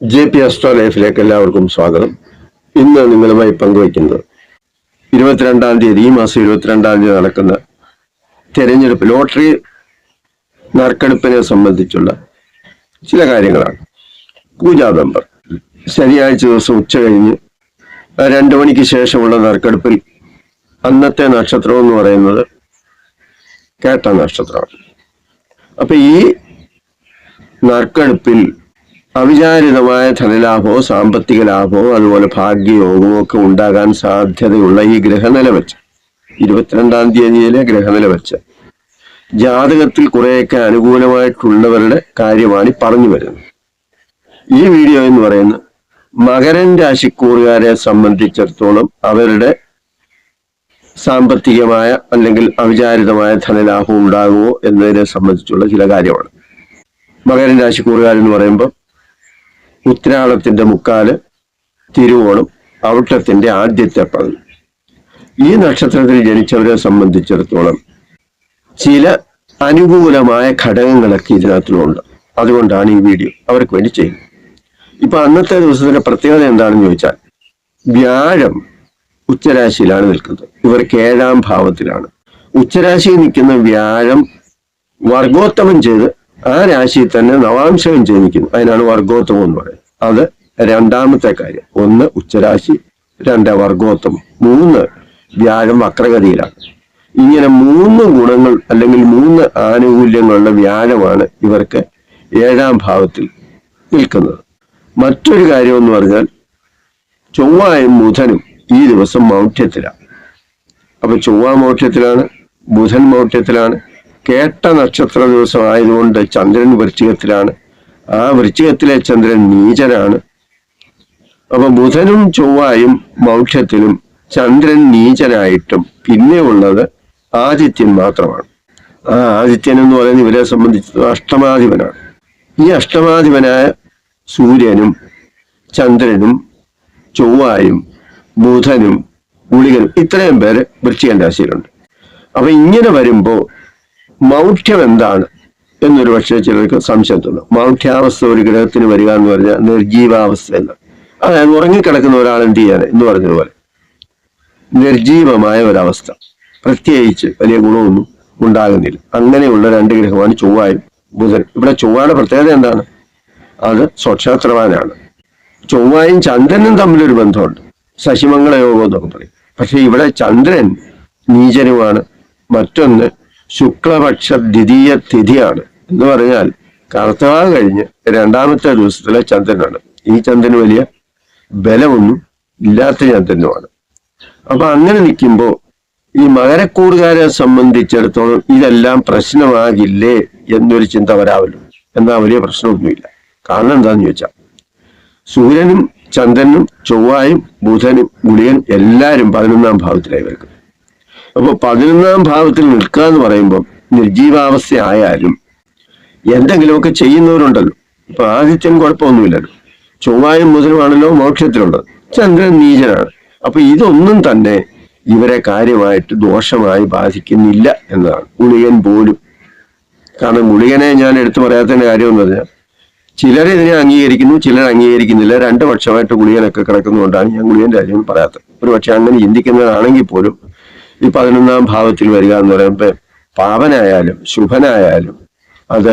J P astro ലൈഫിലേക്ക് എല്ലാവർക്കും സ്വാഗതം. ഇന്ന് നിങ്ങളുമായി പങ്കുവയ്ക്കുന്നത് ഇരുപത്തിരണ്ടാം തീയതി ഈ മാസം ഇരുപത്തിരണ്ടാം തീയതി നടക്കുന്ന തെരഞ്ഞെടുപ്പ് ലോട്ടറി നറുക്കെടുപ്പിനെ സംബന്ധിച്ചുള്ള ചില കാര്യങ്ങളാണ്. പൂജാ നമ്പർ ശനിയാഴ്ച ദിവസം ഉച്ച കഴിഞ്ഞ് രണ്ടു മണിക്ക് ശേഷമുള്ള നറുക്കെടുപ്പിൽ അന്നത്തെ നക്ഷത്രം എന്ന് പറയുന്നത് കേട്ട നക്ഷത്രമാണ്. അപ്പൊ ഈ നറുക്കെടുപ്പിൽ അവിചാരിതമായ ധനലാഭമോ സാമ്പത്തിക ലാഭമോ അതുപോലെ ഭാഗ്യയോഗമോ ഒക്കെ ഉണ്ടാകാൻ സാധ്യതയുള്ള ഈ ഗ്രഹനില വെച്ച് ഇരുപത്തിരണ്ടാം തീയതിയിലെ ഗ്രഹനില വെച്ച് ജാതകത്തിൽ കുറേയൊക്കെ അനുകൂലമായിട്ടുള്ളവരുടെ കാര്യമാണ് പറഞ്ഞു വരുന്നത്. ഈ വീഡിയോ എന്ന് പറയുന്നത് മകരൻ രാശിക്കൂറുകാരെ സംബന്ധിച്ചിടത്തോളം അവരുടെ സാമ്പത്തികമായ അല്ലെങ്കിൽ അവിചാരിതമായ ധനലാഭം ഉണ്ടാകുമോ എന്നതിനെ സംബന്ധിച്ചുള്ള ചില കാര്യമാണ്. മകരൻ രാശിക്കൂറുകാരെന്ന് പറയുമ്പോൾ ഉത്രാളത്തിന്റെ മുക്കാൽ തിരുവോണം ഔട്ടത്തിന്റെ ആദ്യത്തെ പകുതി. ഈ നക്ഷത്രത്തിൽ ജനിച്ചവരെ സംബന്ധിച്ചിടത്തോളം ചില അനുകൂലമായ ഘടകങ്ങളൊക്കെ ഇതിനകത്തിലുണ്ട്. അതുകൊണ്ടാണ് ഈ വീഡിയോ അവർക്ക് വേണ്ടി ചെയ്യുന്നത്. ഇപ്പൊ അന്നത്തെ ദിവസത്തിന്റെ പ്രത്യേകത എന്താണെന്ന് ചോദിച്ചാൽ വ്യാഴം ഉച്ചരാശിയിലാണ് നിൽക്കുന്നത്. ഇവർ ഏഴാം ഭാവത്തിലാണ്. ഉച്ചരാശിയിൽ നിൽക്കുന്ന വ്യാഴം വർഗോത്തമം ചെയ്ത് ആ രാശിയിൽ തന്നെ നവാംശകം ജനിക്കുന്നു. അതിനാണ് വർഗോത്തമം എന്ന് പറയുന്നത്. അത് രണ്ടാമത്തെ കാര്യം. ഒന്ന് ഉച്ചരാശി രണ്ട് വർഗോത്തമം. മൂന്ന് വ്യാഴം വക്രഗതിയിലാണ്. ഇങ്ങനെ മൂന്ന് ഗുണങ്ങൾ അല്ലെങ്കിൽ മൂന്ന് ആനുകൂല്യങ്ങളുള്ള വ്യാഴമാണ് ഇവർക്ക് ഏഴാം ഭാവത്തിൽ നിൽക്കുന്നത്. മറ്റൊരു കാര്യം എന്ന് പറഞ്ഞാൽ ചൊവ്വായും ബുധനും ഈ ദിവസം മൗഢ്യത്തിലാണ്. അപ്പൊ ചൊവ്വ മൗഢ്യത്തിലാണ് ബുധൻ മൗഢ്യത്തിലാണ് കേട്ട നക്ഷത്ര ദിവസമായതുകൊണ്ട് ചന്ദ്രൻ വൃശ്ചികത്തിലാണ്. ആ വൃശ്ചികത്തിലെ ചന്ദ്രൻ നീചനാണ്. അപ്പൊ ബുധനും ചൊവ്വായും മൗഢ്യത്തിലും ചന്ദ്രൻ നീചനായിട്ടും പിന്നെ ഉള്ളത് ആദിത്യൻ മാത്രമാണ്. ആ ആദിത്യൻ എന്ന് പറയുന്നത് ഇവരെ സംബന്ധിച്ച് അഷ്ടമാധിപനാണ്. ഈ അഷ്ടമാധിപനായ സൂര്യനും ചന്ദ്രനും ചൊവ്വായും ബുധനും ഗുളികനും ഇത്രയും പേര് വൃശ്ചികൻ രാശിയിലുണ്ട്. അപ്പൊ ഇങ്ങനെ വരുമ്പോ മൗഢ്യം എന്താണ്? എന്നൊരു പക്ഷേ ചിലർക്ക് സംശയം തോന്നും മൗഢ്യാവസ്ഥ ഒരു ഗ്രഹത്തിന് വരിക എന്ന് പറഞ്ഞാൽ നിർജീവാവസ്ഥ എന്ന് അതായത് ഉറങ്ങിക്കിടക്കുന്ന ഒരാൾ എന്ത് ചെയ്യാൻ എന്ന് പറഞ്ഞതുപോലെ നിർജീവമായ ഒരവസ്ഥ. പ്രത്യേകിച്ച് വലിയ ഗുണമൊന്നും ഉണ്ടാകുന്നില്ല. അങ്ങനെയുള്ള രണ്ട് ഗ്രഹമാണ് ചൊവ്വായും ബുധൻ. ഇവിടെ ചൊവ്വയുടെ പ്രത്യേകത എന്താണ്? അത് സ്വക്ഷേത്രവാനാണ്. ചൊവ്വായും ചന്ദ്രനും തമ്മിലൊരു ബന്ധമുണ്ട്. ശശിമംഗള യോഗം എന്നൊക്കെ പറയും. പക്ഷെ ഇവിടെ ചന്ദ്രൻ നീചനുമാണ്. മറ്റൊന്ന് ശുക്ലപക്ഷ ദ്വിതീയ തിഥിയാണ് എന്ന് പറഞ്ഞാൽ കർത്തവാ കഴിഞ്ഞ് രണ്ടാമത്തെ ദിവസത്തിലെ ചന്ദ്രനാണ്. ഈ ചന്ദ്രന് വലിയ ബലമൊന്നും ഇല്ലാത്ത ചന്ദ്രനുമാണ്. അപ്പൊ അങ്ങനെ നിൽക്കുമ്പോൾ ഈ മകരക്കൂറുകാരെ സംബന്ധിച്ചിടത്തോളം ഇതെല്ലാം പ്രശ്നമാകില്ലേ എന്നൊരു ചിന്ത വരാമല്ലോ എന്നാൽ വലിയ പ്രശ്നമൊന്നുമില്ല. കാരണം എന്താന്ന് ചോദിച്ചാൽ സൂര്യനും ചന്ദ്രനും ചൊവ്വായും ബുധനും ഗുളിയനും എല്ലാവരും പതിനൊന്നാം ഭാവത്തിലായി വരും അപ്പൊ പതിനൊന്നാം ഭാവത്തിൽ നിൽക്കുക എന്ന് പറയുമ്പോൾ നിർജീവാവസ്ഥ ആയാലും എന്തെങ്കിലുമൊക്കെ ചെയ്യുന്നവരുണ്ടല്ലോ. ഇപ്പൊ ആദിത്യൻ കുഴപ്പമൊന്നുമില്ലല്ലോ. ചൊവ്വായും മുതലുമാണല്ലോ മോക്ഷത്തിലുള്ളത്. ചന്ദ്രൻ നീചനാണ്. അപ്പൊ ഇതൊന്നും തന്നെ ഇവരെ കാര്യമായിട്ട് ദോഷമായി ബാധിക്കുന്നില്ല എന്നതാണ്. ഗുളികൻ പോലും. കാരണം ഗുളികനെ ഞാൻ എടുത്തു പറയാത്തതിന്റെ കാര്യം എന്ന് പറഞ്ഞാൽ ചിലർ ഇതിനെ അംഗീകരിക്കുന്നു ചിലർ അംഗീകരിക്കുന്നില്ല. രണ്ട് പക്ഷമായിട്ട് ഗുളികനൊക്കെ കിടക്കുന്നതുകൊണ്ടാണ് ഞാൻ ഗുളികന്റെ കാര്യം പറയാത്തത്. ഒരു പക്ഷെ അങ്ങനെ ചിന്തിക്കുന്നതാണെങ്കിൽ പോലും ഈ പതിനൊന്നാം ഭാവത്തിൽ വരിക എന്ന് പറയുമ്പോൾ പാവനായാലും ശുഭനായാലും അത്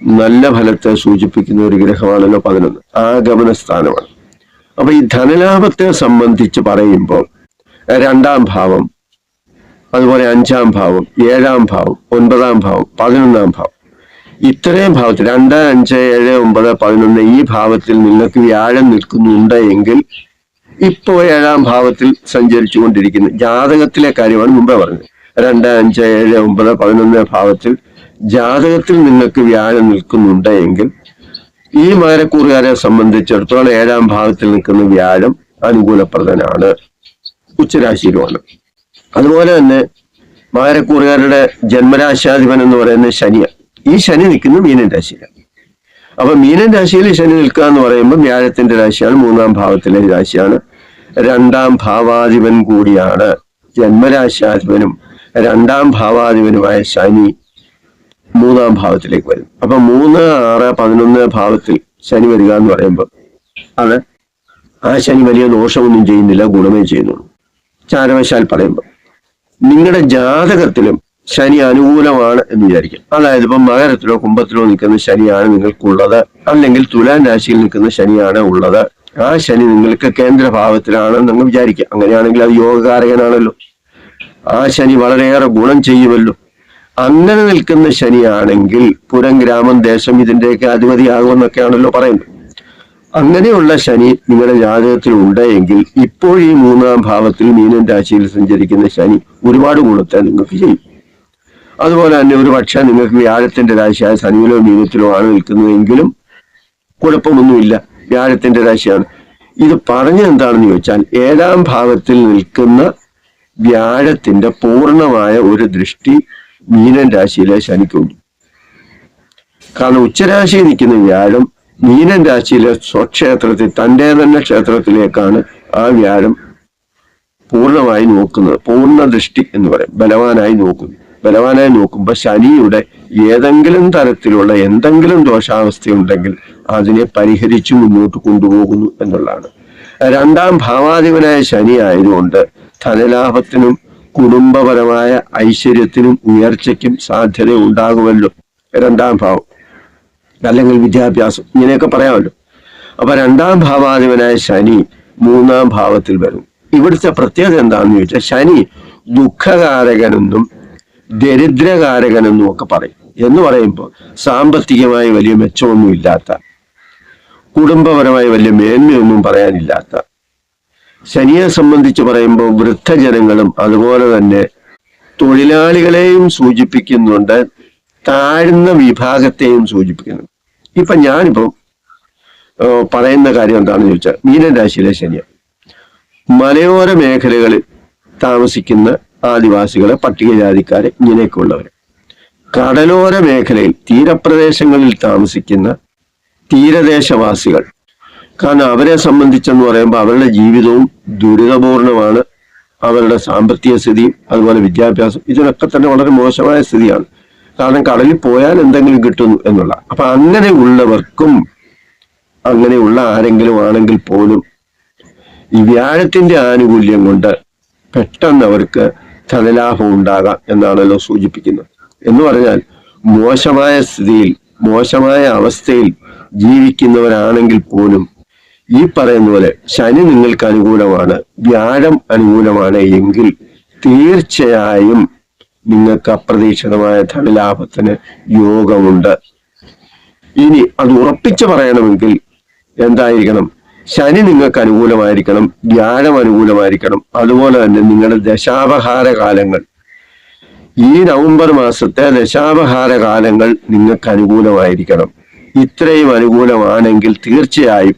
നല്ല ഫലത്തെ സൂചിപ്പിക്കുന്ന ഒരു ഗ്രഹമാണല്ലോ പതിനൊന്ന്. ആഗമന സ്ഥാനമാണ് അപ്പൊ ഈ ധനലാഭത്തെ സംബന്ധിച്ച് പറയുമ്പോൾ രണ്ടാം ഭാവം അതുപോലെ അഞ്ചാം ഭാവം ഏഴാം ഭാവം ഒൻപതാം ഭാവം പതിനൊന്നാം ഭാവം. ഇത്രയും ഭാവത്തിൽ രണ്ട് അഞ്ച് ഏഴ് ഒമ്പത് പതിനൊന്ന് ഈ ഭാവത്തിൽ നിങ്ങൾക്ക് വ്യാഴം നിൽക്കുന്നുണ്ട് എങ്കിൽ ഇപ്പോ ഏഴാം ഭാവത്തിൽ സഞ്ചരിച്ചു കൊണ്ടിരിക്കുന്നു ജാതകത്തിലെ കാര്യമാണ് മുമ്പേ പറഞ്ഞത്. രണ്ട് അഞ്ച് ഏഴ് ഒമ്പത് പതിനൊന്ന് ഭാവത്തിൽ ജാതകത്തിൽ നിങ്ങൾക്ക് വ്യാഴം നിൽക്കുന്നുണ്ട് എങ്കിൽ ഈ മകരക്കൂറുകാരെ സംബന്ധിച്ചിടത്തോളം ഏഴാം ഭാവത്തിൽ നിൽക്കുന്ന വ്യാഴം അനുകൂലപ്രദനാണ്. ഉച്ചരാശിയിലുമാണ്. അതുപോലെ തന്നെ മകരക്കൂറുകാരുടെ ജന്മരാശാധിപൻ എന്ന് പറയുന്ന ശനിയാണ്. ഈ ശനി നിൽക്കുന്ന മീനൻ രാശിയിലാണ്. അപ്പൊ മീനൻ രാശിയിൽ ശനി നിൽക്കുക എന്ന് പറയുമ്പോൾ വ്യാഴത്തിന്റെ രാശിയാണ് മൂന്നാം ഭാവത്തിലെ രാശിയാണ്. രണ്ടാം ഭാവാധിപൻ കൂടിയാണ്. ജന്മരാശാധിപനും രണ്ടാം ഭാവാധിപനുമായ ശനി മൂന്നാം ഭാവത്തിലേക്ക് വരും. അപ്പൊ മൂന്ന് ആറ് പതിനൊന്ന് ഭാവത്തിൽ ശനി വരിക എന്ന് പറയുമ്പോൾ അത് ആ ശനി വലിയ ദോഷമൊന്നും ചെയ്യുന്നില്ല ഗുണമേ ചെയ്യുന്നുള്ളൂ. ചാരവശാൽ പറയുമ്പോൾ നിങ്ങളുടെ ജാതകത്തിലും ശനി അനുകൂലമാണ് എന്ന് വിചാരിക്കും. അതായത് ഇപ്പം മകരത്തിലോ കുംഭത്തിലോ നിൽക്കുന്ന ശനിയാണ് നിങ്ങൾക്കുള്ളത്. അല്ലെങ്കിൽ തുലാൻ രാശിയിൽ നിൽക്കുന്ന ശനിയാണ് ഉള്ളത്. ആ ശനി നിങ്ങൾക്ക് കേന്ദ്രഭാവത്തിലാണെന്ന് വിചാരിക്കുക അങ്ങനെയാണെങ്കിൽ അത് യോഗകാരകനാണല്ലോ. ആ ശനി വളരെയേറെ ഗുണം ചെയ്യുമല്ലോ. അങ്ങനെ നിൽക്കുന്ന ശനിയാണെങ്കിൽ പുരം ഗ്രാമം ദേശം ഇതിന്റെയൊക്കെ അധിപതിയാകുമെന്നൊക്കെയാണല്ലോ പറയുന്നത്. അങ്ങനെയുള്ള ശനി നിങ്ങളുടെ ജാതകത്തിൽ ഉണ്ടെങ്കിൽ ഇപ്പോൾ ഈ മൂന്നാം ഭാവത്തിൽ മീനൻ രാശിയിൽ സഞ്ചരിക്കുന്ന ശനി ഒരുപാട് ഗുണത്തെ നിങ്ങൾക്ക് ചെയ്യും. അതുപോലെ തന്നെ ഒരു പക്ഷേ നിങ്ങൾക്ക് വ്യാഴത്തിന്റെ രാശിയായ ശനിയിലോ മീനത്തിലോ ആണ് നിൽക്കുന്നതെങ്കിലും കുഴപ്പമൊന്നുമില്ല. വ്യാഴത്തിന്റെ രാശിയാണ്. ഇത് പറഞ്ഞ എന്താണെന്ന് ചോദിച്ചാൽ ഏഴാം ഭാവത്തിൽ നിൽക്കുന്ന വ്യാഴത്തിന്റെ പൂർണമായ ഒരു ദൃഷ്ടി മീനൻ രാശിയിലെ ശനിക്കുണ്ട്. കാരണം ഉച്ചരാശിയിൽ നിൽക്കുന്ന വ്യാഴം മീനൻ രാശിയിലെ സ്വക്ഷേത്രത്തിൽ തന്റെ തന്നെ ക്ഷേത്രത്തിലേക്കാണ് ആ വ്യാഴം പൂർണമായി നോക്കുന്നത്. പൂർണ ദൃഷ്ടി എന്ന് പറയും. ബലവാനായി നോക്കുന്നു. ബലവാനായി നോക്കുമ്പോൾ ശനിയുടെ ഏതെങ്കിലും തരത്തിലുള്ള എന്തെങ്കിലും ദോഷാവസ്ഥയുണ്ടെങ്കിൽ അതിനെ പരിഹരിച്ചു മുന്നോട്ട് കൊണ്ടുപോകുന്നു എന്നുള്ളതാണ്. രണ്ടാം ഭാവാധിപനായ ശനി ആയതുകൊണ്ട് ധനലാഭത്തിനും കുടുംബപരമായ ഐശ്വര്യത്തിനും ഉയർച്ചയ്ക്കും സാധ്യത ഉണ്ടാകുമല്ലോ. രണ്ടാം ഭാവം. അല്ലെങ്കിൽ വിദ്യാഭ്യാസം. ഇങ്ങനെയൊക്കെ പറയാമല്ലോ. അപ്പൊ രണ്ടാം ഭാവാധിപനായ ശനി മൂന്നാം ഭാവത്തിൽ വരും. ഇവിടുത്തെ പ്രത്യേകത എന്താണെന്ന് ചോദിച്ചാൽ ശനി ദുഃഖകാരകനെന്നും ദരിദ്രകാരകനെന്നും ഒക്കെ പറയും. എന്ന് പറയുമ്പോൾ സാമ്പത്തികമായി വലിയ മെച്ചമൊന്നും ഇല്ലാത്ത കുടുംബപരമായി വലിയ മേന്മയൊന്നും പറയാനില്ലാത്ത ശനിയെ സംബന്ധിച്ച് പറയുമ്പോൾ വൃദ്ധജനങ്ങളും അതുപോലെ തന്നെ തൊഴിലാളികളെയും സൂചിപ്പിക്കുന്നുണ്ട് താഴ്ന്ന വിഭാഗത്തെയും സൂചിപ്പിക്കുന്നു ഇപ്പൊ ഞാനിപ്പം പറയുന്ന കാര്യം എന്താണെന്ന് ചോദിച്ചാൽ മീനൻ രാശിയിലെ ശനിയാണ്. മലയോര മേഖലകളിൽ താമസിക്കുന്ന ആദിവാസികളെ പട്ടികജാതിക്കാരെ ഇങ്ങനെയൊക്കെ കടലോര മേഖലയിൽ തീരപ്രദേശങ്ങളിൽ താമസിക്കുന്ന തീരദേശവാസികൾ. കാരണം അവരെ സംബന്ധിച്ചെന്ന് പറയുമ്പോൾ അവരുടെ ജീവിതവും ദുരിതപൂർണമാണ്. അവരുടെ സാമ്പത്തിക സ്ഥിതിയും അതുപോലെ വിദ്യാഭ്യാസം ഇതിനൊക്കെ തന്നെ വളരെ മോശമായ സ്ഥിതിയാണ്. കാരണം കടലിൽ പോയാൽ എന്തെങ്കിലും കിട്ടുന്നു എന്നുള്ള. അപ്പൊ അങ്ങനെയുള്ളവർക്കും അങ്ങനെയുള്ള ആരെങ്കിലും ആണെങ്കിൽ പോലും ഈ വ്യാഴത്തിന്റെ ആനുകൂല്യം കൊണ്ട് പെട്ടെന്ന് അവർക്ക് ധനലാഭം ഉണ്ടാകാം എന്നാണല്ലോ സൂചിപ്പിക്കുന്നത്. എന്ന് പറഞ്ഞാൽ മോശമായ സ്ഥിതിയിൽ മോശമായ അവസ്ഥയിൽ ജീവിക്കുന്നവരാണെങ്കിൽ പോലും ഈ പറയുന്ന പോലെ ശനി നിങ്ങൾക്ക് അനുകൂലമാണ് വ്യാഴം അനുകൂലമാണ് എങ്കിൽ തീർച്ചയായും നിങ്ങൾക്ക് അപ്രതീക്ഷിതമായ ധനലാഭത്തിന് യോഗമുണ്ട്. ഇനി അത് ഉറപ്പിച്ചു പറയണമെങ്കിൽ എന്തായിരിക്കണം? ശനി നിങ്ങൾക്ക് അനുകൂലമായിരിക്കണം വ്യാഴം അനുകൂലമായിരിക്കണം. അതുപോലെ തന്നെ നിങ്ങളുടെ ദശാപഹാര കാലങ്ങൾ. ഈ നവംബർ മാസത്തെ ദശാപഹാര കാലങ്ങൾ നിങ്ങൾക്ക് അനുകൂലമായിരിക്കണം. ഇത്രയും അനുകൂലമാണെങ്കിൽ തീർച്ചയായും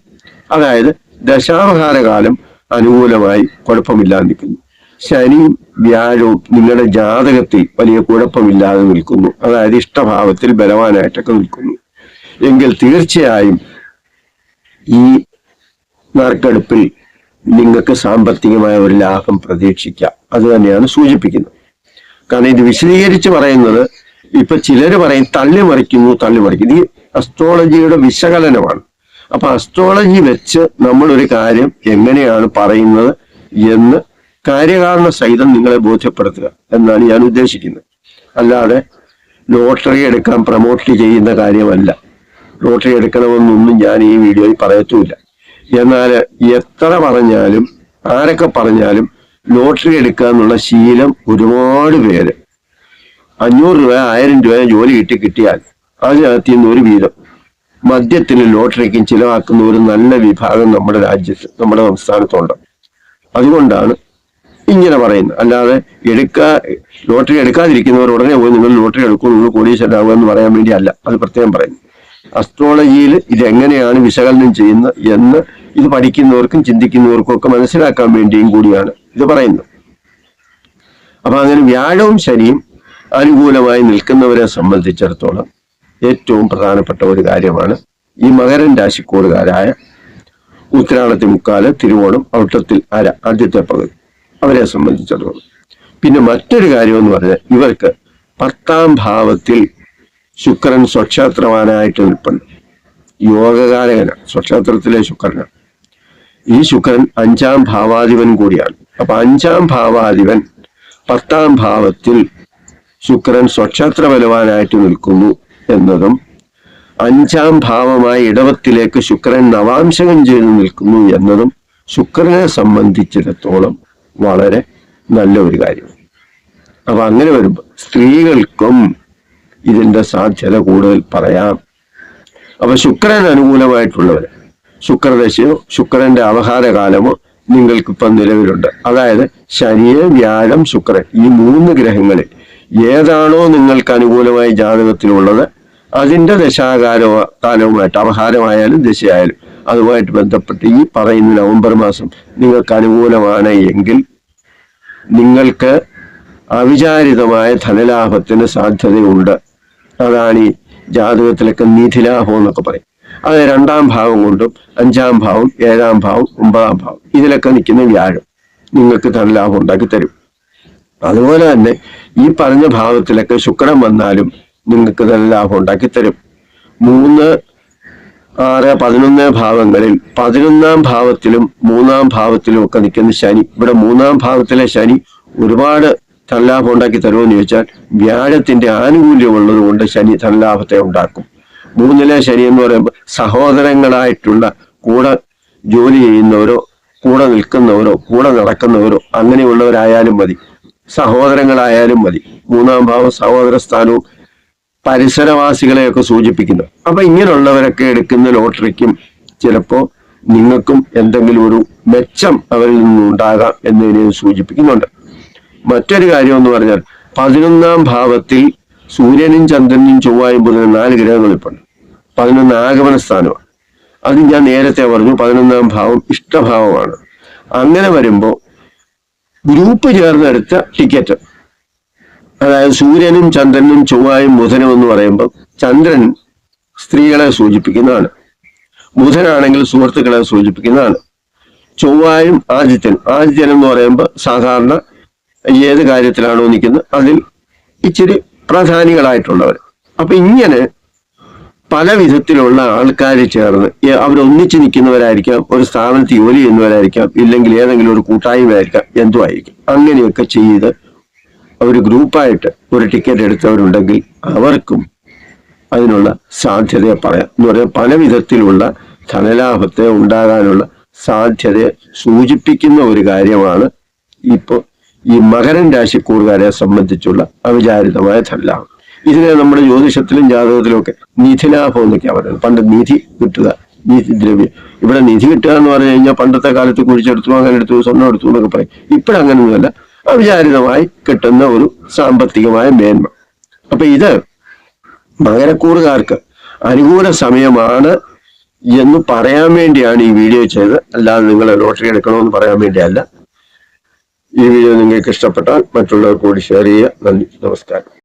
അതായത് ദശാപഹാര കാലം അനുകൂലമായി കുഴപ്പമില്ലാതെ നിൽക്കുന്നു ശനിയും വ്യാഴവും നിങ്ങളുടെ ജാതകത്തിൽ വലിയ കുഴപ്പമില്ലാതെ നിൽക്കുന്നു. അതായത് ഇഷ്ടഭാവത്തിൽ ബലവാനായിട്ടൊക്കെ നിൽക്കുന്നു. എങ്കിൽ തീർച്ചയായും ഈ നറുക്കെടുപ്പിൽ നിങ്ങൾക്ക് സാമ്പത്തികമായ ഒരു ലാഭം പ്രതീക്ഷിക്കാം. അത് തന്നെയാണ് സൂചിപ്പിക്കുന്നത്. കാരണം ഇത് വിശദീകരിച്ച് പറയുന്നത് ഇപ്പൊ ചിലർ പറയും തള്ളിമറിക്കുന്നു തള്ളിമറിക്കുന്നു ഈ അസ്ട്രോളജിയുടെ വിശകലനമാണ്. അപ്പൊ അസ്ട്രോളജി വെച്ച് നമ്മൾ ഒരു കാര്യം എങ്ങനെയാണ് പറയുന്നത് എന്ന് കാര്യകാരണ സഹിതം നിങ്ങളെ ബോധ്യപ്പെടുത്തുക എന്നാണ് ഞാൻ ഉദ്ദേശിക്കുന്നത്. അല്ലാതെ ലോട്ടറി എടുക്കാൻ പ്രൊമോട്ട് ചെയ്യുന്ന കാര്യമല്ല. ലോട്ടറി എടുക്കണമെന്നൊന്നും ഞാൻ ഈ വീഡിയോയിൽ പറയത്തുമില്ല. എന്നാൽ എത്ര പറഞ്ഞാലും ആരൊക്കെ പറഞ്ഞാലും ലോട്ടറി എടുക്കാന്നുള്ള ശീലം ഒരുപാട് പേര്. അഞ്ഞൂറ് രൂപ ആയിരം രൂപ ജോലി കിട്ടി കിട്ടിയാൽ അതിനകത്ത് നിന്ന് ഒരു വീതം. മദ്യത്തിന് ലോട്ടറിക്കും ചിലവാക്കുന്ന ഒരു നല്ല വിഭാഗം നമ്മുടെ രാജ്യത്ത് നമ്മുടെ സംസ്ഥാനത്തുണ്ട്. അതുകൊണ്ടാണ് ഇങ്ങനെ പറയുന്നത്. അല്ലാതെ എടുക്കാ ലോട്ടറി എടുക്കാതിരിക്കുന്നവർ ഉടനെ പോയി നിങ്ങൾ ലോട്ടറി എടുക്കും നിങ്ങൾ കോടീശ്വരാകുക എന്ന് പറയാൻ വേണ്ടി അല്ല അത് പ്രത്യേകം പറയുന്നു. അസ്ട്രോളജിയിൽ ഇതെങ്ങനെയാണ് വിശകലനം ചെയ്യുന്നത് എന്ന് ഇത് പഠിക്കുന്നവർക്കും ചിന്തിക്കുന്നവർക്കും ഒക്കെ മനസ്സിലാക്കാൻ വേണ്ടിയും കൂടിയാണ് ഇത് പറയുന്നത്. അപ്പൊ അങ്ങനെ വ്യാഴവും ശനിയും അനുകൂലമായി നിൽക്കുന്നവരെ സംബന്ധിച്ചിടത്തോളം ഏറ്റവും പ്രധാനപ്പെട്ട ഒരു കാര്യമാണ് ഈ മകരൻ രാശിക്കൂറുകാരായ ഉത്തരാളത്തി മുക്കാൽ തിരുവോണം ഔട്ടത്തിൽ അര ആദ്യത്തെ പകുതി അവരെ സംബന്ധിച്ചിടത്തോളം. പിന്നെ മറ്റൊരു കാര്യം എന്ന് പറഞ്ഞാൽ ഇവർക്ക് പത്താം ഭാവത്തിൽ ശുക്രൻ സ്വക്ഷേത്രവാനായിട്ട് നിൽപ്പുണ്ട്. യോഗകാരകനാണ് സ്വക്ഷേത്രത്തിലെ ശുക്രനാണ്. ഈ ശുക്രൻ അഞ്ചാം ഭാവാധിപൻ കൂടിയാണ്. അപ്പൊ അഞ്ചാം ഭാവാധിപൻ പത്താം ഭാവത്തിൽ ശുക്രൻ സ്വക്ഷേത്ര ബലവാനായിട്ട് നിൽക്കുന്നു എന്നതും അഞ്ചാം ഭാവമായ ഇടവത്തിലേക്ക് ശുക്രൻ നവാംശകം ചെയ്തു നിൽക്കുന്നു എന്നതും ശുക്രനെ സംബന്ധിച്ചിടത്തോളം വളരെ നല്ല ഒരു കാര്യമാണ് അപ്പൊ അങ്ങനെ വരുമ്പോൾ സ്ത്രീകൾക്കും ഇതിന്റെ സാധ്യത കൂടുതൽ പറയാം. അപ്പൊ ശുക്രൻ അനുകൂലമായിട്ടുള്ളവര് ശുക്രദശയോ ശുക്രന്റെ അവഹാരകാലമോ നിങ്ങൾക്കിപ്പം നിലവിലുണ്ട്. അതായത് ശനിയെ വ്യാഴം ശുക്രൻ ഈ മൂന്ന് ഗ്രഹങ്ങളിൽ ഏതാണോ നിങ്ങൾക്ക് അനുകൂലമായി ജാതകത്തിലുള്ളത് അതിന്റെ ദശാകാലോ കാലവുമായിട്ട് അവഹാരമായാലും ദശയായാലും അതുമായിട്ട് ബന്ധപ്പെട്ട് ഈ പറയുന്ന നവംബർ മാസം നിങ്ങൾക്ക് അനുകൂലമാണ് എങ്കിൽ നിങ്ങൾക്ക് അവിചാരിതമായ ധനലാഭത്തിന് സാധ്യതയുണ്ട്. അതാണ് ഈ ജാതകത്തിലൊക്കെ നിധിലാഭം എന്നൊക്കെ പറയും. അത് രണ്ടാം ഭാവം കൊണ്ടും അഞ്ചാം ഭാവം ഏഴാം ഭാവം ഒമ്പതാം ഭാവം ഇതിലൊക്കെ നിൽക്കുന്ന വ്യാഴം നിങ്ങൾക്ക് ധനലാഭം ഉണ്ടാക്കി തരും. അതുപോലെ തന്നെ ഈ പറഞ്ഞ ഭാവത്തിലൊക്കെ ശുക്രൻ വന്നാലും നിങ്ങൾക്ക് ധനലാഭം ഉണ്ടാക്കി തരും. മൂന്ന് ആറ് പതിനൊന്ന് ഭാവങ്ങളിൽ പതിനൊന്നാം ഭാവത്തിലും മൂന്നാം ഭാവത്തിലും ഒക്കെ നിൽക്കുന്ന ശനി ഇവിടെ മൂന്നാം ഭാവത്തിലെ ശനി ഒരുപാട് ധനലാഭം ഉണ്ടാക്കി തരുമെന്ന് ചോദിച്ചാൽ വ്യാഴത്തിന്റെ ആനുകൂല്യമുള്ളത് കൊണ്ട് ശനി ധനലാഭത്തെ ഉണ്ടാക്കും. മൂന്നിലെ ശനി എന്ന് പറയുമ്പോൾ സഹോദരങ്ങളായിട്ടുള്ള കൂടെ ജോലി ചെയ്യുന്നവരോ കൂടെ നിൽക്കുന്നവരോ കൂടെ നടക്കുന്നവരോ അങ്ങനെയുള്ളവരായാലും മതി. സഹോദരങ്ങളായാലും മതി. മൂന്നാം ഭാവം സഹോദര സ്ഥാനവും പരിസരവാസികളെയൊക്കെ സൂചിപ്പിക്കുന്നു. അപ്പൊ ഇങ്ങനെയുള്ളവരൊക്കെ എടുക്കുന്ന ലോട്ടറിക്കും ചിലപ്പോ നിങ്ങൾക്കും എന്തെങ്കിലും ഒരു മെച്ചം അവരിൽ നിന്നുണ്ടാകാം എന്നതിനെ സൂചിപ്പിക്കുന്നുണ്ട്. മറ്റൊരു കാര്യം എന്ന് പറഞ്ഞാൽ പതിനൊന്നാം ഭാവത്തിൽ സൂര്യനും ചന്ദ്രനും ചൊവ്വായും ബുധനും നാല് ഗ്രഹങ്ങൾ ഇപ്പോൾ. പതിനൊന്ന് ആഗമന സ്ഥാനമാണ് അത് ഞാൻ നേരത്തെ പറഞ്ഞു പതിനൊന്നാം ഭാവം ഇഷ്ടഭാവമാണ്. അങ്ങനെ വരുമ്പോൾ ഗ്രൂപ്പ് ചേർന്നെടുത്ത ടിക്കറ്റ്. അതായത് സൂര്യനും ചന്ദ്രനും ചൊവ്വായും ബുധനും എന്ന് പറയുമ്പോൾ ചന്ദ്രൻ സ്ത്രീകളെ സൂചിപ്പിക്കുന്നതാണ്. ബുധനാണെങ്കിൽ സുഹൃത്തുക്കളെ സൂചിപ്പിക്കുന്നതാണ്. ചൊവ്വായും ആദിത്യൻ. ആദിത്യൻ എന്ന് പറയുമ്പോൾ സാധാരണ ഏത് കാര്യത്തിലാണോ നിൽക്കുന്നത് അതിൽ ഇച്ചിരി പ്രധാനികളായിട്ടുള്ളവർ അപ്പൊ ഇങ്ങനെ പല വിധത്തിലുള്ള ആൾക്കാർ ചേർന്ന് അവരൊന്നിച്ച് നിൽക്കുന്നവരായിരിക്കാം ഒരു സ്ഥാപനത്തിൽ ജോലി ചെയ്യുന്നവരായിരിക്കാം ഇല്ലെങ്കിൽ ഏതെങ്കിലും ഒരു കൂട്ടായ്മയായിരിക്കാം എന്തോ ആയിരിക്കും അങ്ങനെയൊക്കെ ചെയ്ത് ഒരു ഗ്രൂപ്പായിട്ട് ഒരു ടിക്കറ്റ് എടുത്തവരുണ്ടെങ്കിൽ അവർക്കും അതിനുള്ള സാധ്യതയെ പറയാം. എന്ന് പറയാൻ പല വിധത്തിലുള്ള ധനലാഭത്തെ ഉണ്ടാകാനുള്ള സാധ്യതയെ സൂചിപ്പിക്കുന്ന ഒരു കാര്യമാണ് ഇപ്പോൾ ഈ മകരൻ രാശിക്കൂറുകാരെ സംബന്ധിച്ചുള്ള അവിചാരിതമായ ധല്ലാണ് ഇതിനെ നമ്മുടെ ജ്യോതിഷത്തിലും ജാതകത്തിലും ഒക്കെ നിധിലാഭം എന്നൊക്കെയാണ് പറയുന്നത്. പണ്ട് നിധി കിട്ടുക നിധി ദ്രവ്യം. ഇവിടെ നിധി കിട്ടുക എന്ന് പറഞ്ഞു കഴിഞ്ഞാൽ പണ്ടത്തെ കാലത്ത് കുഴിച്ചെടുത്തു അങ്ങനെ എടുത്തു സ്വർണം എടുത്തു എന്നൊക്കെ പറയും. ഇപ്പോഴങ്ങനെയൊന്നുമല്ല അവിചാരിതമായി കിട്ടുന്ന ഒരു സാമ്പത്തികമായ മേന്മ. അപ്പൊ ഇത് മകരക്കൂറുകാർക്ക് അനുകൂല സമയമാണ് എന്ന് പറയാൻ വേണ്ടിയാണ് ഈ വീഡിയോ ചെയ്തത്. അല്ലാതെ നിങ്ങൾ ലോട്ടറി എടുക്കണമെന്ന് പറയാൻ വേണ്ടിയല്ല. ഈ വീഡിയോ നിങ്ങൾക്ക് ഇഷ്ടപ്പെട്ടാൽ മറ്റുള്ളവർ കൂടി ഷെയർ ചെയ്യുക. നന്ദി. നമസ്കാരം.